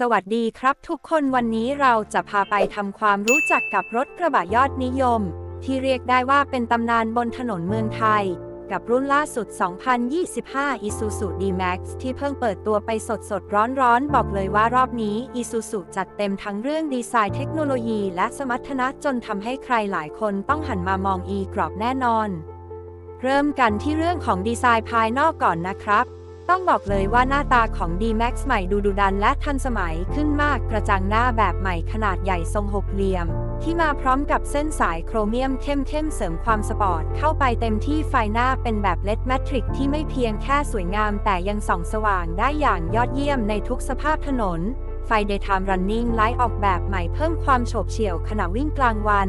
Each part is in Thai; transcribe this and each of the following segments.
สวัสดีครับทุกคนวันนี้เราจะพาไปทำความรู้จักกับรถกระบะยอดนิยม ที่เรียกได้ว่าเป็นตำนานบนถนนเมืองไทย กับรุ่นล่าสุด 2025 Isuzu D-Max ที่เพิ่งเปิดตัวไปสดสดร้อนร้อนบอกเลยว่ารอบนี้ Isuzu จัดเต็มทั้งเรื่องดีไซน์เทคโนโลยีและสมรรถนะจนทำให้ใครหลายคนต้องหันมามอง e กรอบแน่นอน เริ่มกันที่เรื่องของดีไซน์ภายนอกก่อนนะครับ ต้องบอกเลยว่าหน้าตาของ D-Max ใหม่ดูดุดันและทันสมัยขึ้นมากกระจังหน้าแบบใหม่ขนาดใหญ่ทรงหกเหลี่ยม ที่มาพร้อมกับเส้นสายโครเมียมเข้มๆเสริมความสปอร์ต เข้าไปเต็มที่ไฟหน้าเป็นแบบเลดแมทริกที่ไม่เพียงแค่สวยงามแต่ยังส่องสว่างได้อย่างยอดเยี่ยมในทุกสภาพถนน ไฟ Daytime Running Light ออกแบบใหม่เพิ่มความโฉบเฉี่ยวขณะวิ่งกลางวัน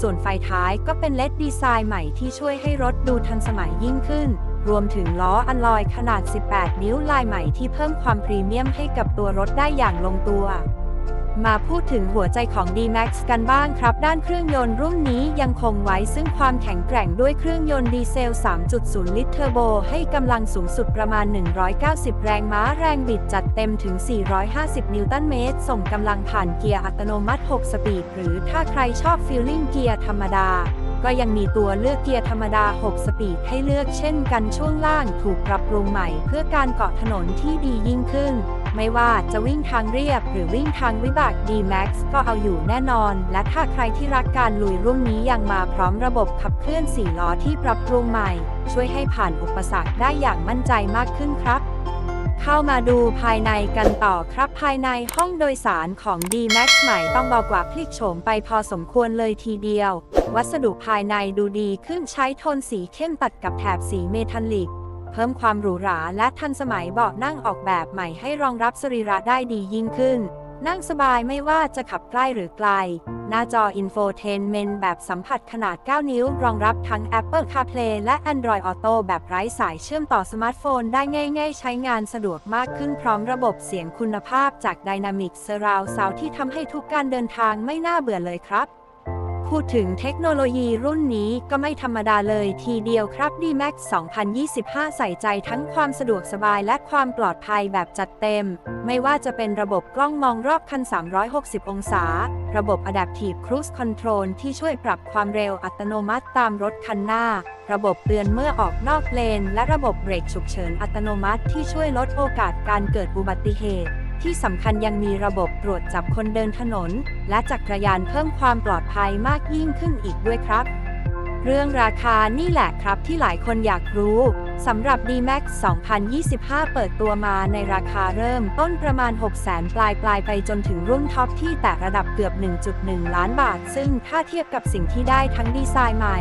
ส่วนไฟท้ายก็เป็นเลดดีไซน์ใหม่ที่ช่วยให้รถดูทันสมัยยิ่งขึ้น รวมถึงล้ออันลอยขนาด 18 นิ้วลายใหม่ที่เพิ่มความพรีเมียมให้กับตัวรถได้อย่างลงตัว มาพูดถึงหัวใจของ D-Max กันบ้างครับ ด้านเครื่องยนต์รุ่นนี้ยังคงไว้ซึ่งความแข็งแกร่งด้วยเครื่องยนต์ดีเซล 3.0 ลิตรเทอร์โบ ให้กำลังสูงสุดประมาณ 190 แรงม้าแรงบิดจัดเต็มถึง 450 นิวตันเมตร ส่งกำลังผ่านเกียร์อัตโนมัติ 6 สปีด หรือถ้าใครชอบฟีลลิ่งเกียร์ธรรมดา ก็ยังมีตัวเลือกเกียร์ธรรมดา 6 สปีดให้เลือกเช่นกันช่วงล่างถูกปรับปรุงใหม่เพื่อการเกาะถนนที่ดียิ่งขึ้น ไม่ว่าจะวิ่งทางเรียบหรือวิ่งทางวิบาก D-Max ก็เอาอยู่แน่นอน และถ้าใครที่รักการลุยรุ่นนี้ยังมาพร้อมระบบขับเคลื่อน 4 ล้อที่ปรับปรุงใหม่ ช่วยให้ผ่านอุปสรรคได้อย่างมั่นใจมากขึ้นครับ เข้ามาดูภายในกันต่อครับภายในห้องโดยสารของ D-Max ใหม่ต้องบอกว่าพลิกโฉมไปพอสมควรเลยทีเดียว วัสดุภายในดูดีขึ้นใช้โทนสีเข้มตัดกับแถบสีเมทัลลิก เพิ่มความหรูหราและทันสมัยเบาะนั่งออกแบบใหม่ให้รองรับสรีระได้ดียิ่งขึ้น นั่งสบายไม่ว่าจะขับใกล้หรือไกล หน้าจอ Infotainment แบบสัมผัสขนาด 9 นิ้ว รองรับทั้ง Apple CarPlay และ Android Auto แบบไร้สายเชื่อมต่อสมาร์ทโฟนได้ง่าย ๆ ใช้งานสะดวกมากขึ้นพร้อมระบบเสียงคุณภาพจาก Dynamic Surround Sound ที่ทำให้ทุกการเดินทางไม่น่าเบื่อเลยครับ พูดถึงเทคโนโลยีรุ่นนี้ก็ไม่ธรรมดาเลยทีเดียวครับ D-Max 2025 ใส่ใจทั้งความสะดวกสบายและความปลอดภัยแบบจัดเต็ม ไม่ว่าจะเป็นระบบกล้องมองรอบคัน 360 องศา ระบบ Adaptive Cruise Control ที่ช่วยปรับความเร็วอัตโนมัติตามรถคันหน้า ระบบเตือนเมื่อออกนอกเลน และระบบเบรกฉุกเฉินอัตโนมัติที่ช่วยลดโอกาสการเกิดอุบัติเหตุที่สำคัญยังมีระบบตรวจจับคนเดินถนน และจักรยานเพิ่มความปลอดภัยมากยิ่งขึ้นอีกด้วยครับ เรื่องราคานี่แหละครับที่หลายคนอยากรู้สำหรับ D-Max 2025 เปิดตัวมาในราคาเริ่มต้นประมาณ 600,000 ปลายปลายไปจนถึงรุ่นท็อปที่แตะระดับเกือบ 1.1 ล้านบาท ซึ่งถ้าเทียบกับสิ่งที่ได้ทั้งดีไซน์ใหม่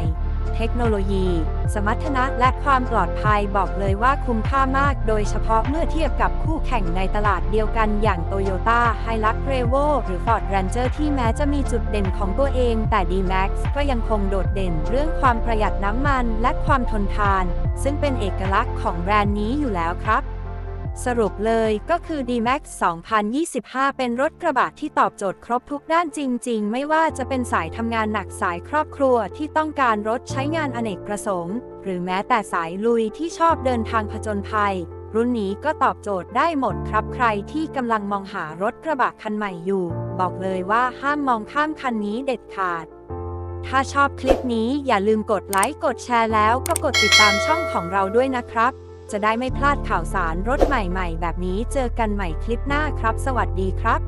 เทคโนโลยี สมรรถนะและความปลอดภัยบอกเลยว่าคุ้มค่ามาก โดยเฉพาะเมื่อเทียบกับคู่แข่งในตลาดเดียวกันอย่าง Toyota Hilux Revo หรือ Ford Ranger ที่แม้จะมีจุดเด่นของตัวเอง แต่ D-Max ก็ยังคงโดดเด่นเรื่องความประหยัดน้ำมันและความทนทาน ซึ่งเป็นเอกลักษณ์ของแบรนด์นี้อยู่แล้วครับ สรุปเลยก็คือ D-Max 2025 เป็นรถกระบะที่ตอบโจทย์ครบทุกด้านจริง ๆ ไม่ว่าจะเป็นสายทำงานหนักสายครอบครัวที่ต้องการรถใช้งานอเนกประสงค์ หรือแม้แต่สายลุยที่ชอบเดินทางผจญภัย รุ่นนี้ก็ตอบโจทย์ได้หมดครับใครที่กำลังมองหารถกระบะคันใหม่อยู่ บอกเลยว่าห้ามมองข้ามคันนี้เด็ดขาดถ้าชอบคลิปนี้อย่าลืมกดไลค์ กดแชร์แล้วก็กดติดตามช่องของเราด้วยนะครับ จะได้ไม่พลาดข่าวสารรถใหม่ๆ แบบนี้เจอกันใหม่คลิปหน้าครับ สวัสดีครับ